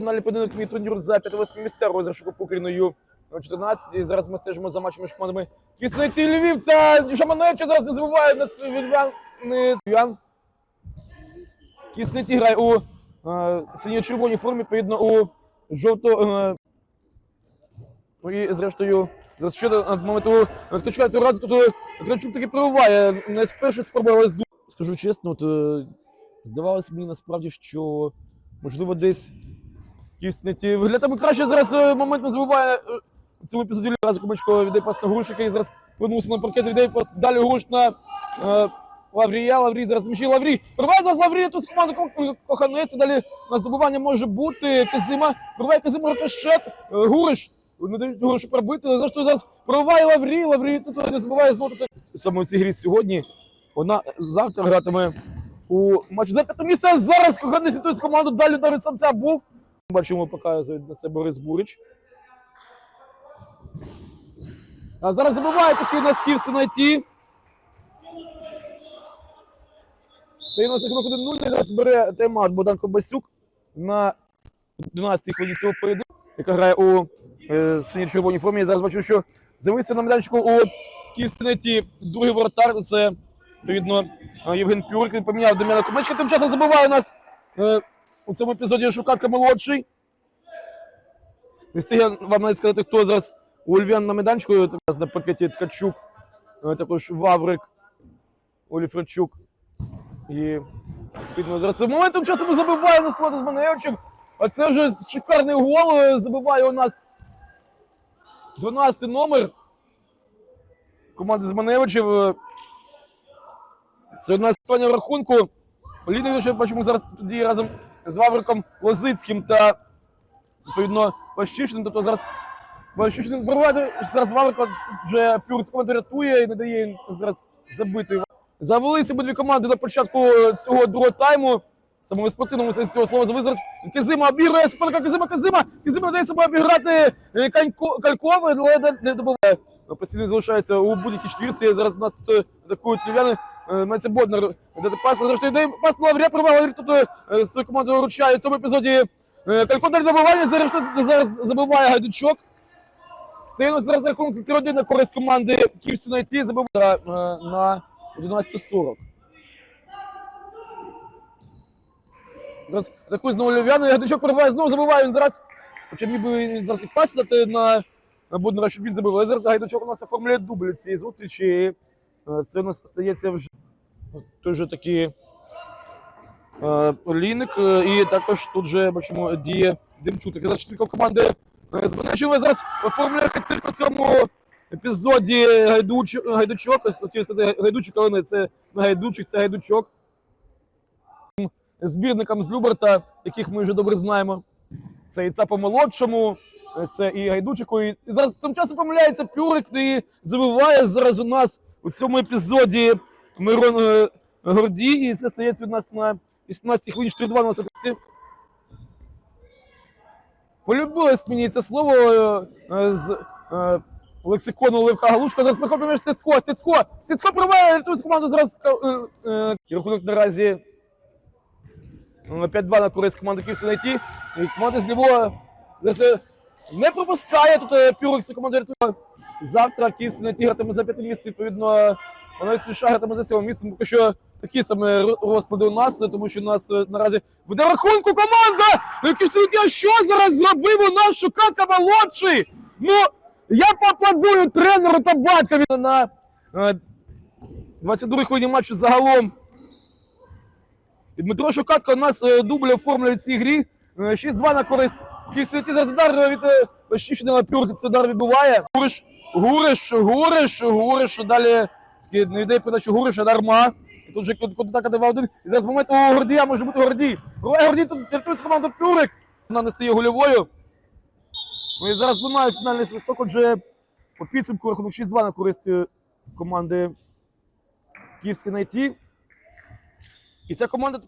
фінальний поєдинок від турніру за 5-8 місця Кубку України 14. І зараз ми стежимо за матчем між командами Киснеті Львів та Шаманевича. Зараз не забувають на це Вільвян. Вільвян. Киснеті грає у е, синьо-червоній формі, відповідно у жовто. Е, і зрештою, зараз ще до моменту Ткачука цього разу тут е, Ткачук таки пробиває. Не спроби, але з. Скажу чесно, от, е, здавалося мені насправді, що можливо десь Киснеті виглядає краще зараз е, момент не забуває. е, У цьому епізоді разу Кумачко віддає пас на Груш, який зараз повернувся на паркет, віддає пас далі Груш на е, Лаврія. Лаврій зараз м'ячі Лаврій. Пробиває зараз Лаврій, тут з команди Ко- Коханець. Далі на здобування може бути Казима. Пробиває Казима рикошет. Гуриш. Не дають Гуришу пробити. але Зрештою зараз пробиває Лаврій. Лаврій тут не забуває знову тут саме у цій грі сьогодні. Вона завтра гратиме у матчі за п'яте місце. Зараз Коханець рятує з команду. Далі ударить самця був. Бачимо, показує на це Борис Бурич. А зараз забиває такий на скіфси найти. Стоїмо за крок 1-0. і Зараз бере тайм-аут Богдан Ковбасюк на 12-й хвилині цього поєдинку, яка грає у е, синій-червоній формі. Я зараз бачу, що з'явився на майданчику у Київстенеті другий воротар. Це, відповідно, Євген Пюрик. Він поміняв Дем'яна Кумечка. Тим часом забиває у нас е, у цьому епізоді Шукатка молодший. Не встиг я вам навіть сказати, хто зараз у Львів на майданчику. На пакеті Ткачук, е, також Ваврик, Оліферчук. І відповідно зараз моментом часом забиває на складу з Маневчик. А це вже шикарний гол. е, Забиває у нас 12 номер команди з Маневичів. Е, Це у нас в рахунку. Лінович, бачимо зараз тоді разом з Вавриком Лозицьким та відповідно Ващишиним. Тобто зараз Ващишин пробиває зараз Ваврика вже Пюр з команди рятує і не дає зараз забити. Завелися обидві команди на початку цього другого тайму. Саме в спортивному сенсі цього слова завели. Казима обіграє суперника Казима Казима. Казима дає себе обіграти е, Калькова, але не- добуває. Постійно залишається у будь-якій четвірці. Зараз нас тут атакують львів'яни. Боднар. Де пас, зрештою йде пас на Лаврія, тут е, свою команду вручає. В цьому епізоді е, Калько забивання, зараз, зараз забиває Гайдучок. Стоїмо зараз рахунок 3-1 на користь команди Київсі найти забиває е, на 11.40. Зараз атакує знову Львів'яни, Гайдучок перебуває, знову забиває, він зараз, хоча міг би він зараз і пас дати на, Буднера, щоб він забив, зараз Гайдучок у нас оформляє дубль цієї зустрічі, це у нас стається вже той же такий е, Ліник, е, і також тут же бачимо діє Демчук. Така зараз команди е, з Бенечева зараз оформляє хитрик у цьому епізоді Гайдуч, Гайдучок. Хотів сказати Гайдучик, але не це не Гайдучик, це Гайдучок. Збірникам з Люберта, яких ми вже добре знаємо. Це і Цапа молодшому, е, це і Гайдучику. І зараз тим часом помиляється Пюрик і забиває зараз у нас у цьому епізоді Мирон е, Гордій. І це стається від нас на 18 хвилині 4-2 на Сакці. Полюбилось мені це слово е, е, з лексикону Левка Галушка. Зараз приходить між Стецько. Стецько! Стецько проває рятує команду зараз. і Рахунок наразі е, 5-2 на користь команди Київська найти. І команда з Львова не пропускає. Тут Пюрик з рятує. Завтра Київська найти гратиме за п'яте місце. Відповідно, вона спіша гратиме за сьоме місце. Поки що такі саме ро- розклади у нас, е, тому що у нас е, наразі веде рахунку команда! Київська найти, що зараз зробив у нас Шукатка молодший? Ну, я поаплодую тренеру та батькові на е, 22-й хвилині матчу загалом. І Дмитро Шукатко у нас е, дубль оформлює в цій грі. Е, 6-2 на користь Київської зараз удар від е, Щищина Пюрк. Це удар відбуває. Гуриш, Гуриш, Гуриш, Гуриш. Далі не йде передачу Гуриша, дарма. І тут же контратака дава один. І зараз момент у Гордія може бути Гордій. Руває Гордій, тут рятується команду Пюрик. Вона не стає гольовою. Ну і зараз лунає фінальний свисток. Отже, по підсумку рахунок 6-2 на користь е, команди Київської найти. І ця команда